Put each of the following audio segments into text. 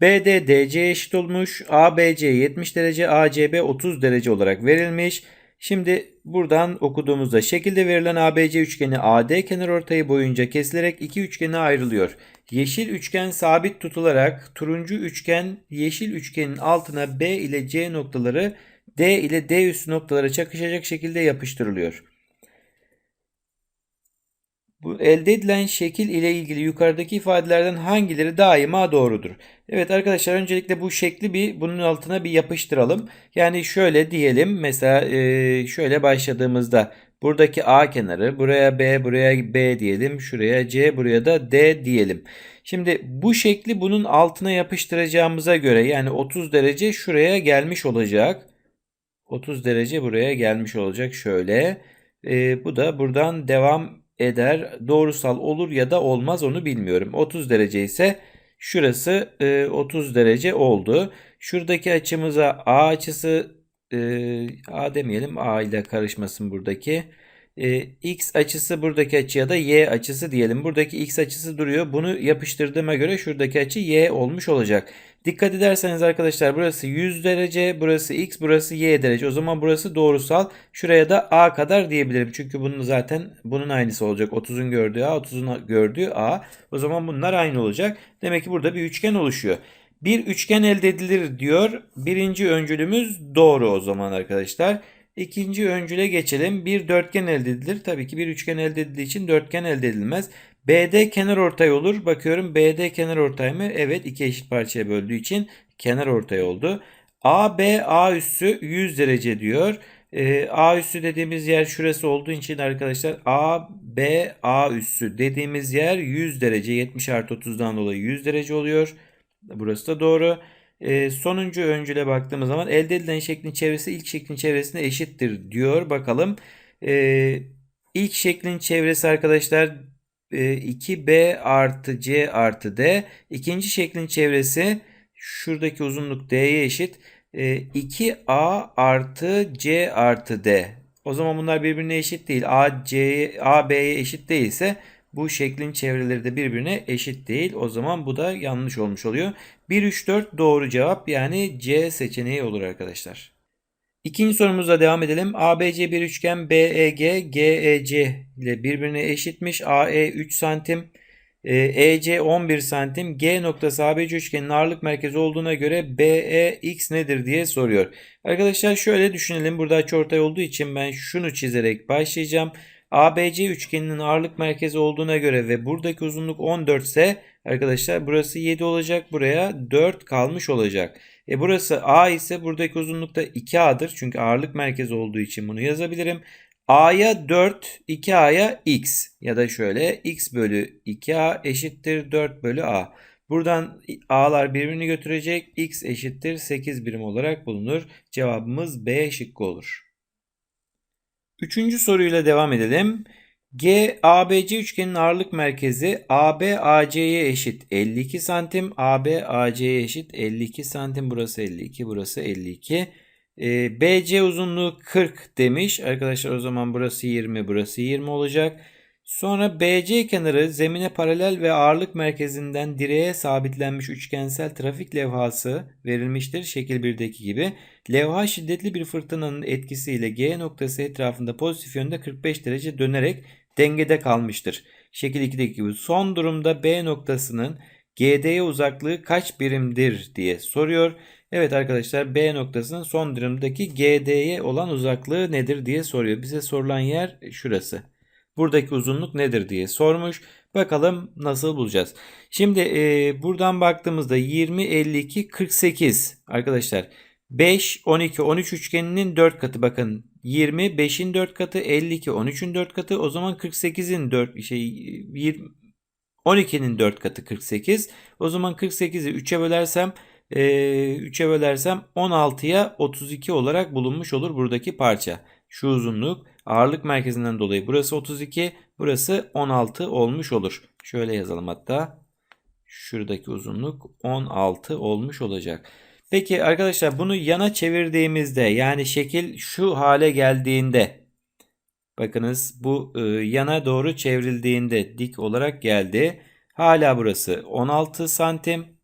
BD DC'ye eşit olmuş. ABC 70 derece, ACB 30 derece olarak verilmiş. Şimdi buradan okuduğumuzda şekilde verilen ABC üçgeni AD kenarortayı boyunca kesilerek iki üçgene ayrılıyor. Yeşil üçgen sabit tutularak turuncu üçgen yeşil üçgenin altına B ile C noktaları D ile D üstü noktalara çakışacak şekilde yapıştırılıyor. Bu elde edilen şekil ile ilgili yukarıdaki ifadelerden hangileri daima doğrudur? Evet arkadaşlar öncelikle bu şekli bir bunun altına bir yapıştıralım. Yani şöyle diyelim mesela e, şöyle başladığımızda buradaki A kenarı buraya B buraya B diyelim şuraya C buraya da D diyelim. Şimdi bu şekli bunun altına yapıştıracağımıza göre yani 30 derece şuraya gelmiş olacak. 30 derece buraya gelmiş olacak şöyle. E, bu da buradan devam eder. Doğrusal olur ya da olmaz onu bilmiyorum. 30 derece ise şurası e, 30 derece oldu. Şuradaki açımıza A açısı e, A demeyelim A ile karışmasın buradaki. E, X açısı buradaki açıya da Y açısı diyelim. Buradaki X açısı duruyor. Bunu yapıştırdığıma göre şuradaki açı Y olmuş olacak. Dikkat ederseniz arkadaşlar burası 100 derece, burası x, burası y derece. O zaman burası doğrusal. Şuraya da a kadar diyebilirim. Çünkü bunun zaten bunun aynısı olacak. 30'un gördüğü a, 30'un gördüğü a. O zaman bunlar aynı olacak. Demek ki burada bir üçgen oluşuyor. Bir üçgen elde edilir diyor. Birinci öncülümüz doğru o zaman arkadaşlar. İkinci öncüle geçelim. Bir dörtgen elde edilir. Tabii ki bir üçgen elde edildiği için dörtgen elde edilmez. BD kenar ortay olur. Bakıyorum BD kenar ortay mı? Evet iki eşit parçaya böldüğü için kenar ortay oldu. AB A üssü 100 derece diyor. Ee, A üssü dediğimiz yer şurası olduğu için arkadaşlar AB A üssü dediğimiz yer 100 derece 70 artı 30'dan dolayı 100 derece oluyor. Burası da doğru. Ee, sonuncu öncüle baktığımız zaman elde edilen şeklin çevresi ilk şeklin çevresine eşittir diyor. Bakalım. Ee, ilk şeklin çevresi arkadaşlar 2b e, artı c artı d. İkinci şeklin çevresi şuradaki uzunluk d'ye eşit. 2a e, artı c artı d. O zaman bunlar birbirine eşit değil. A, C, A, B'ye eşit değilse bu şeklin çevreleri de birbirine eşit değil. O zaman bu da yanlış olmuş oluyor. 1, 3, 4 doğru cevap yani C seçeneği olur arkadaşlar. İkinci sorumuzla devam edelim. ABC bir üçgen BEG GEC ile birbirine eşitmiş. AE 3 santim. EC 11 santim. G noktası ABC üçgenin ağırlık merkezi olduğuna göre BEX nedir diye soruyor. Arkadaşlar şöyle düşünelim. Burada açıortay olduğu için ben şunu çizerek başlayacağım. ABC üçgeninin ağırlık merkezi olduğuna göre ve buradaki uzunluk 14 ise arkadaşlar burası 7 olacak. Buraya 4 kalmış olacak. E burası A ise buradaki uzunluk da 2A'dır. Çünkü ağırlık merkezi olduğu için bunu yazabilirim. A'ya 4, 2A'ya X ya da şöyle X bölü 2A eşittir 4 bölü A. Buradan A'lar birbirini götürecek. X eşittir 8 birim olarak bulunur. Cevabımız B şıkkı olur. Üçüncü soruyla devam edelim. G ABC üçgenin ağırlık merkezi AB AC'ye eşit 52 santim. AB AC'ye eşit 52 santim. Burası 52, burası 52. Ee, BC uzunluğu 40 demiş. Arkadaşlar o zaman burası 20, burası 20 olacak. Sonra BC kenarı zemine paralel ve ağırlık merkezinden direğe sabitlenmiş üçgensel trafik levhası verilmiştir. Şekil 1'deki gibi. Levha şiddetli bir fırtınanın etkisiyle G noktası etrafında pozitif yönde 45 derece dönerek dengede kalmıştır. Şekil 2'deki gibi. Son durumda B noktasının GD'ye uzaklığı kaç birimdir diye soruyor. Evet arkadaşlar B noktasının son durumdaki GD'ye olan uzaklığı nedir diye soruyor. Bize sorulan yer şurası. Buradaki uzunluk nedir diye sormuş. Bakalım nasıl bulacağız. Şimdi e, buradan baktığımızda 20, 52, 48 arkadaşlar. 5, 12, 13 üçgeninin 4 katı bakın. 20, 5'in 4 katı, 52, 13'ün 4 katı. O zaman 48'in 4 şey 20, 12'nin 4 katı 48. O zaman 48'i 3'e bölersem e, 3'e bölersem 16'ya 32 olarak bulunmuş olur buradaki parça. Şu uzunluk ağırlık merkezinden dolayı burası 32, burası 16 olmuş olur. Şöyle yazalım hatta. Şuradaki uzunluk 16 olmuş olacak. Peki arkadaşlar bunu yana çevirdiğimizde yani şekil şu hale geldiğinde bakınız bu e, yana doğru çevrildiğinde dik olarak geldi. Hala burası 16 santim.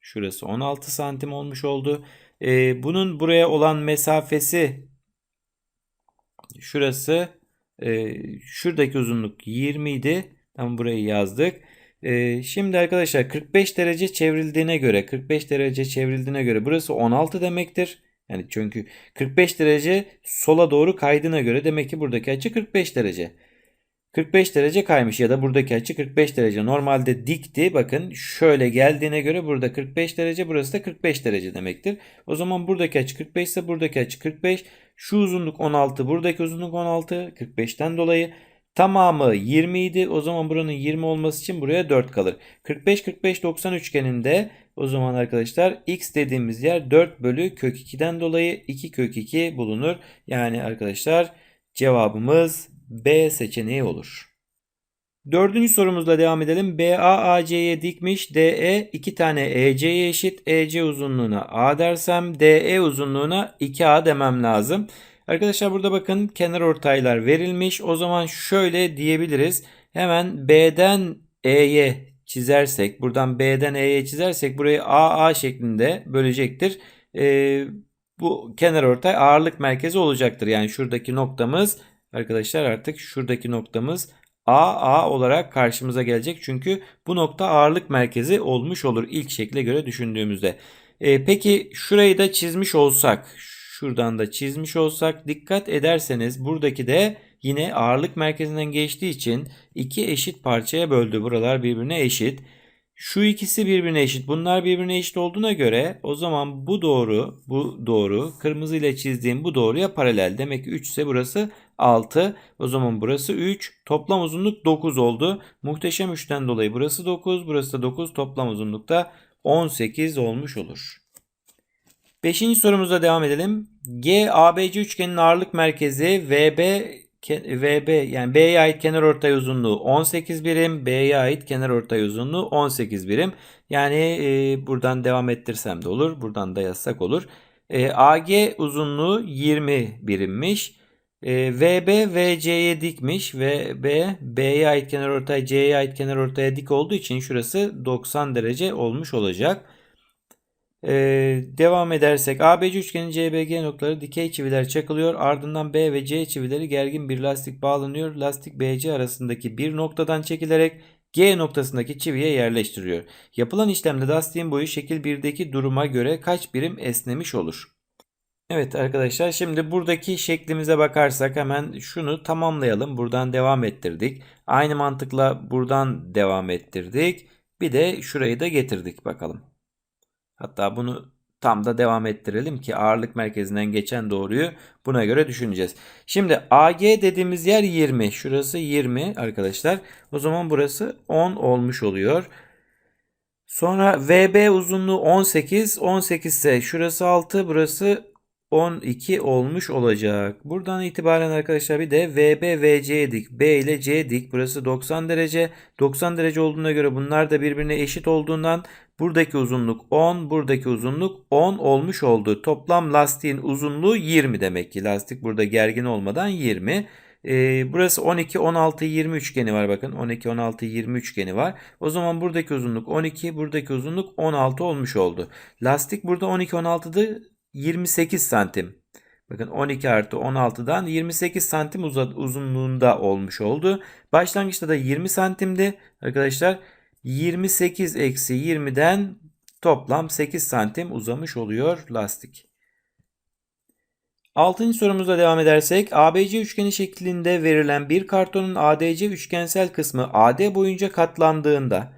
Şurası 16 santim olmuş oldu. Ee, bunun buraya olan mesafesi şurası e, şuradaki uzunluk 20 idi. Tam burayı yazdık. Ee, şimdi arkadaşlar 45 derece çevrildiğine göre 45 derece çevrildiğine göre burası 16 demektir. Yani çünkü 45 derece sola doğru kaydığına göre demek ki buradaki açı 45 derece. 45 derece kaymış ya da buradaki açı 45 derece. Normalde dikti. Bakın şöyle geldiğine göre burada 45 derece burası da 45 derece demektir. O zaman buradaki açı 45 ise buradaki açı 45. Şu uzunluk 16 buradaki uzunluk 16 45'ten dolayı. Tamamı 20 idi. O zaman buranın 20 olması için buraya 4 kalır. 45 45 90 üçgeninde o zaman arkadaşlar x dediğimiz yer 4 bölü kök 2'den dolayı 2 kök 2 bulunur. Yani arkadaşlar cevabımız B seçeneği olur. Dördüncü sorumuzla devam edelim. BA AC'ye dikmiş. DE 2 tane EC'ye eşit. EC uzunluğuna A dersem DE uzunluğuna 2A demem lazım. Arkadaşlar burada bakın kenar ortaylar verilmiş. O zaman şöyle diyebiliriz. Hemen B'den E'ye çizersek, buradan B'den E'ye çizersek burayı AA şeklinde bölecektir. Ee, bu kenar ortay ağırlık merkezi olacaktır. Yani şuradaki noktamız arkadaşlar artık şuradaki noktamız AA olarak karşımıza gelecek. Çünkü bu nokta ağırlık merkezi olmuş olur ilk şekle göre düşündüğümüzde. Ee, peki şurayı da çizmiş olsak, şuradan da çizmiş olsak dikkat ederseniz buradaki de yine ağırlık merkezinden geçtiği için iki eşit parçaya böldü. Buralar birbirine eşit. Şu ikisi birbirine eşit. Bunlar birbirine eşit olduğuna göre o zaman bu doğru, bu doğru. Kırmızı ile çizdiğim bu doğruya paralel. Demek ki 3 ise burası 6. O zaman burası 3. Toplam uzunluk 9 oldu. Muhteşem 3'ten dolayı burası 9, burası da 9. Toplam uzunlukta 18 olmuş olur. Beşinci sorumuza devam edelim. G ABC üçgenin ağırlık merkezi VB VB yani B'ye ait kenar ortay uzunluğu 18 birim, B'ye ait kenar ortay uzunluğu 18 birim. Yani e, buradan devam ettirsem de olur, buradan da yazsak olur. E, AG uzunluğu 20 birimmiş. E, VB VC'ye dikmiş ve B B'ye ait kenar ortay C'ye ait kenar ortaya dik olduğu için şurası 90 derece olmuş olacak. Ee, devam edersek ABC üçgenin CBG noktaları dikey çiviler çakılıyor. Ardından B ve C çivileri gergin bir lastik bağlanıyor. Lastik BC arasındaki bir noktadan çekilerek G noktasındaki çiviye yerleştiriyor. Yapılan işlemde lastiğin boyu şekil 1'deki duruma göre kaç birim esnemiş olur? Evet arkadaşlar şimdi buradaki şeklimize bakarsak hemen şunu tamamlayalım. Buradan devam ettirdik. Aynı mantıkla buradan devam ettirdik. Bir de şurayı da getirdik bakalım. Hatta bunu tam da devam ettirelim ki ağırlık merkezinden geçen doğruyu buna göre düşüneceğiz. Şimdi AG dediğimiz yer 20. Şurası 20 arkadaşlar. O zaman burası 10 olmuş oluyor. Sonra VB uzunluğu 18. 18 ise şurası 6 burası 12 olmuş olacak. Buradan itibaren arkadaşlar bir de VB VC'ye dik. B ile C dik. Burası 90 derece. 90 derece olduğuna göre bunlar da birbirine eşit olduğundan buradaki uzunluk 10, buradaki uzunluk 10 olmuş oldu. Toplam lastiğin uzunluğu 20 demek ki. Lastik burada gergin olmadan 20. Ee, burası 12, 16, 20 üçgeni var bakın. 12, 16, 20 üçgeni var. O zaman buradaki uzunluk 12, buradaki uzunluk 16 olmuş oldu. Lastik burada 12, 16'dı 28 santim. Bakın 12 artı 16'dan 28 santim uzunluğunda olmuş oldu. Başlangıçta da 20 santimdi arkadaşlar. 28 eksi 20'den toplam 8 santim uzamış oluyor lastik. Altıncı sorumuza devam edersek ABC üçgeni şeklinde verilen bir kartonun ADC üçgensel kısmı AD boyunca katlandığında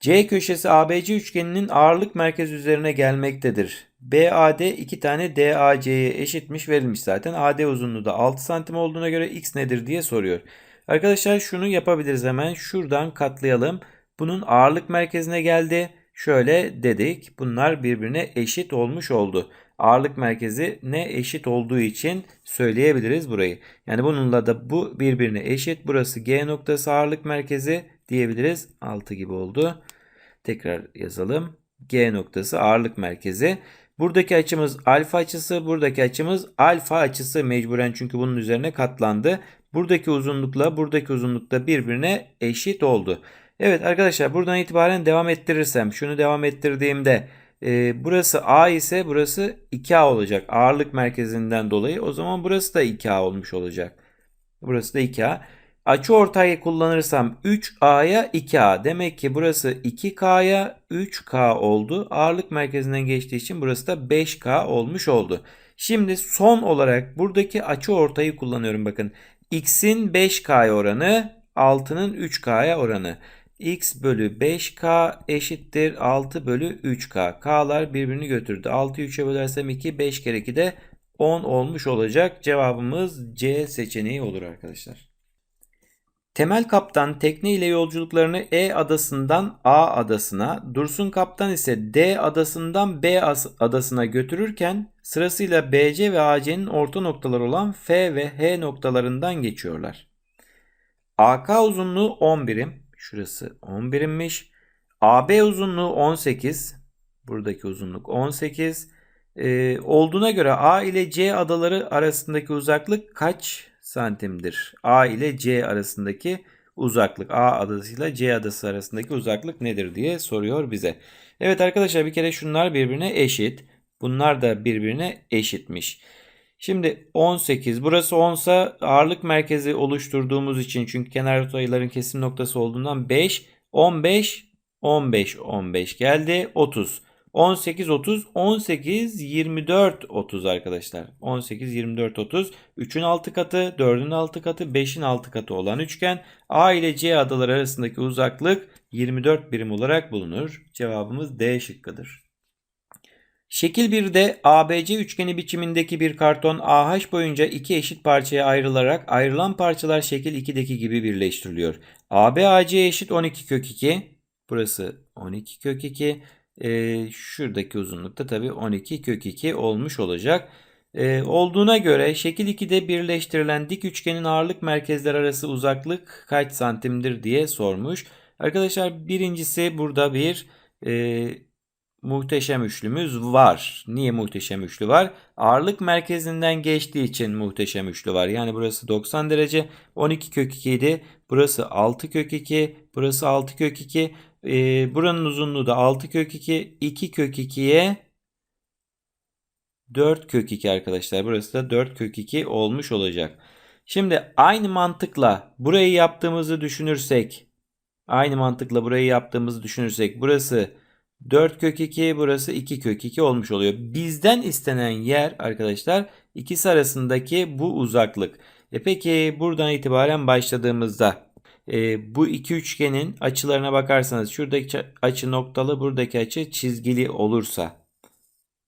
C köşesi ABC üçgeninin ağırlık merkezi üzerine gelmektedir. BAD 2 tane DAC'ye eşitmiş verilmiş zaten. AD uzunluğu da 6 santim olduğuna göre X nedir diye soruyor. Arkadaşlar şunu yapabiliriz hemen. Şuradan katlayalım. Bunun ağırlık merkezine geldi. Şöyle dedik. Bunlar birbirine eşit olmuş oldu. Ağırlık merkezi ne eşit olduğu için söyleyebiliriz burayı. Yani bununla da bu birbirine eşit. Burası G noktası ağırlık merkezi diyebiliriz. 6 gibi oldu. Tekrar yazalım. G noktası ağırlık merkezi. Buradaki açımız alfa açısı, buradaki açımız alfa açısı mecburen çünkü bunun üzerine katlandı. Buradaki uzunlukla buradaki uzunlukta birbirine eşit oldu. Evet arkadaşlar buradan itibaren devam ettirirsem şunu devam ettirdiğimde e, burası A ise burası 2A olacak. Ağırlık merkezinden dolayı o zaman burası da 2A olmuş olacak. Burası da 2A. Açı ortayı kullanırsam 3A'ya 2A. Demek ki burası 2K'ya 3K oldu. Ağırlık merkezinden geçtiği için burası da 5K olmuş oldu. Şimdi son olarak buradaki açı ortayı kullanıyorum bakın. X'in 5K'ya oranı 6'nın 3K'ya oranı. X bölü 5K eşittir 6 bölü 3K. K'lar birbirini götürdü. 6'yı 3'e bölersem 2, 5 kere 2 de 10 olmuş olacak. Cevabımız C seçeneği olur arkadaşlar. Temel kaptan tekne ile yolculuklarını E adasından A adasına, Dursun kaptan ise D adasından B adasına götürürken sırasıyla BC ve AC'nin orta noktaları olan F ve H noktalarından geçiyorlar. AK uzunluğu 10 birim. Şurası 10 birimmiş. AB uzunluğu 18. Buradaki uzunluk 18. Ee, olduğuna göre A ile C adaları arasındaki uzaklık kaç santimdir? A ile C arasındaki uzaklık. A adasıyla C adası arasındaki uzaklık nedir diye soruyor bize. Evet arkadaşlar bir kere şunlar birbirine eşit. Bunlar da birbirine eşitmiş. Şimdi 18 burası 10 ise ağırlık merkezi oluşturduğumuz için çünkü kenar sayıların kesim noktası olduğundan 5 15 15 15 geldi 30 18 30 18 24 30 arkadaşlar 18 24 30 3'ün 6 katı 4'ün 6 katı 5'in 6 katı olan üçgen A ile C adaları arasındaki uzaklık 24 birim olarak bulunur. Cevabımız D şıkkıdır. Şekil 1'de ABC üçgeni biçimindeki bir karton AH boyunca iki eşit parçaya ayrılarak ayrılan parçalar şekil 2'deki gibi birleştiriliyor. AB AC eşit 12 kök 2. Burası 12 kök 2. Ee, şuradaki uzunlukta tabi 12 kök 2 olmuş olacak. Ee, olduğuna göre şekil 2'de birleştirilen dik üçgenin ağırlık merkezleri arası uzaklık kaç santimdir diye sormuş. Arkadaşlar birincisi burada bir e, muhteşem üçlümüz var. Niye muhteşem üçlü var? Ağırlık merkezinden geçtiği için muhteşem üçlü var. Yani burası 90 derece 12 kök 2 idi. Burası 6 kök 2. Burası 6 kök 2. Ee, buranın uzunluğu da 6 kök 2. 2 kök 2'ye 4 kök 2 arkadaşlar. Burası da 4 kök 2 olmuş olacak. Şimdi aynı mantıkla burayı yaptığımızı düşünürsek aynı mantıkla burayı yaptığımızı düşünürsek burası 4 kök 2 burası 2 kök 2 olmuş oluyor. Bizden istenen yer arkadaşlar ikisi arasındaki bu uzaklık. E peki buradan itibaren başladığımızda e, bu iki üçgenin açılarına bakarsanız şuradaki açı noktalı buradaki açı çizgili olursa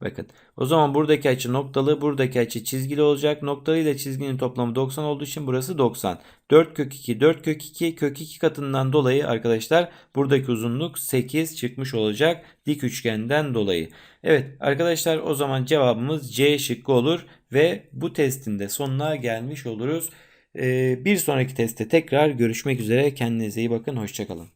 Bakın o zaman buradaki açı noktalı, buradaki açı çizgili olacak. Noktalı ile çizginin toplamı 90 olduğu için burası 90. 4 kök 2, 4 kök 2, kök 2 katından dolayı arkadaşlar buradaki uzunluk 8 çıkmış olacak dik üçgenden dolayı. Evet arkadaşlar o zaman cevabımız C şıkkı olur ve bu testin de sonuna gelmiş oluruz. Ee, bir sonraki testte tekrar görüşmek üzere. Kendinize iyi bakın. Hoşçakalın.